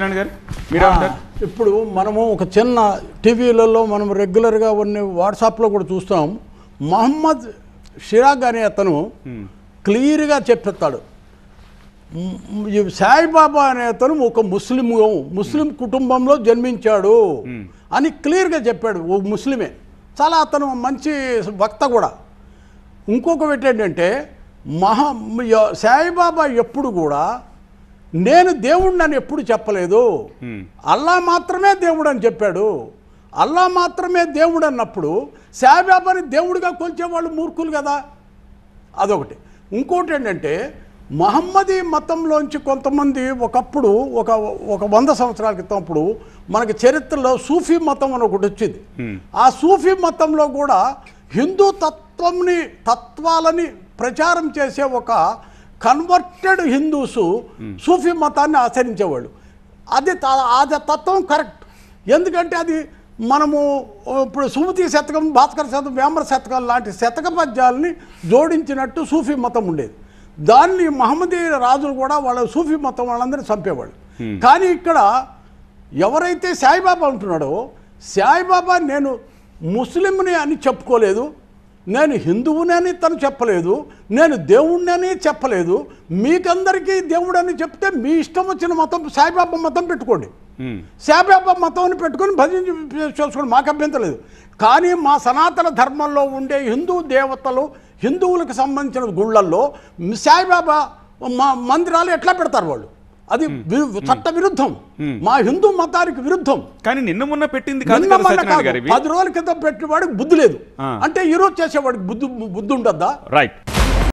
కృష్ణాని గారు మీరేమంటారు ఇప్పుడు మనము ఒక చిన్న టీవీలలో మనం రెగ్యులర్గా కొన్ని వాట్సాప్లో కూడా చూస్తాం. మహమ్మద్ షిరాగ్ అనే అతను క్లియర్గా ఈ సాయిబాబా అనే అతను ఒక ముస్లిం ముస్లిం కుటుంబంలో జన్మించాడు అని క్లియర్గా చెప్పాడు ఓ ముస్లిమే. చాలా అతను మంచి వక్త కూడా. ఇంకొకటి ఏంటంటే మహా సాయిబాబా ఎప్పుడు కూడా నేను దేవుడిని అని ఎప్పుడు చెప్పలేదు. అల్లా మాత్రమే దేవుడు అని చెప్పాడు. అల్లా మాత్రమే దేవుడు అన్నప్పుడు సాయిబాబాని దేవుడిగా కొలిచేవాళ్ళు మూర్ఖులు కదా. అదొకటి. ఇంకోటి ఏంటంటే మహమ్మదీ మతంలోంచి కొంతమంది ఒకప్పుడు ఒక ఒక వంద సంవత్సరాల క్రితం అప్పుడు మనకి చరిత్రలో సూఫీ మతం అని ఒకటి వచ్చింది. ఆ సూఫీ మతంలో కూడా హిందూ తత్వంని తత్వాలని ప్రచారం చేసే ఒక కన్వర్టెడ్ హిందూసు సూఫీ మతాన్ని ఆచరించేవాళ్ళు. అది అది తత్వం కరెక్ట్. ఎందుకంటే అది మనము ఇప్పుడు సుమతి శతకం భాస్కర శతకం వేమర శతకం లాంటి శతక పద్యాలని జోడించినట్టు సూఫీ మతం ఉండేది. దాన్ని మహమ్మదీ రాజులు కూడా వాళ్ళ సూఫీ మతం వాళ్ళందరినీ చంపేవాళ్ళు. కానీ ఇక్కడ ఎవరైతే సాయిబాబా ఉంటున్నాడో సాయిబాబా నేను ముస్లింని అని చెప్పుకోలేదు నేను హిందువునని తను చెప్పలేదు నేను దేవుణ్ణని చెప్పలేదు మీకందరికీ దేవుడని చెప్తే మీ ఇష్టం వచ్చిన మతం సాయిబాబా మతం పెట్టుకోండి. శాబాబా మతాన్ని పెట్టుకొని భజన చేసుకోండి మాకు అభ్యంతరం లేదు. కానీ మా సనాతన ధర్మంలో ఉండే హిందూ దేవతలు హిందువులకు సంబంధించిన గుళ్ళల్లో సాయిబాబా మా మందిరాలు ఎట్లా పెడతారు వాళ్ళు? అది చట్ట విరుద్ధం. మా హిందూ మతానికి విరుద్ధం. కానీ నిన్న మొన్న పెట్టింది పది రోజుల క్రితం పెట్టినవాడికి బుద్ధి లేదు. అంటే ఈరోజు చేసేవాడికి బుద్ధి బుద్ధి ఉండద్దా? రైట్.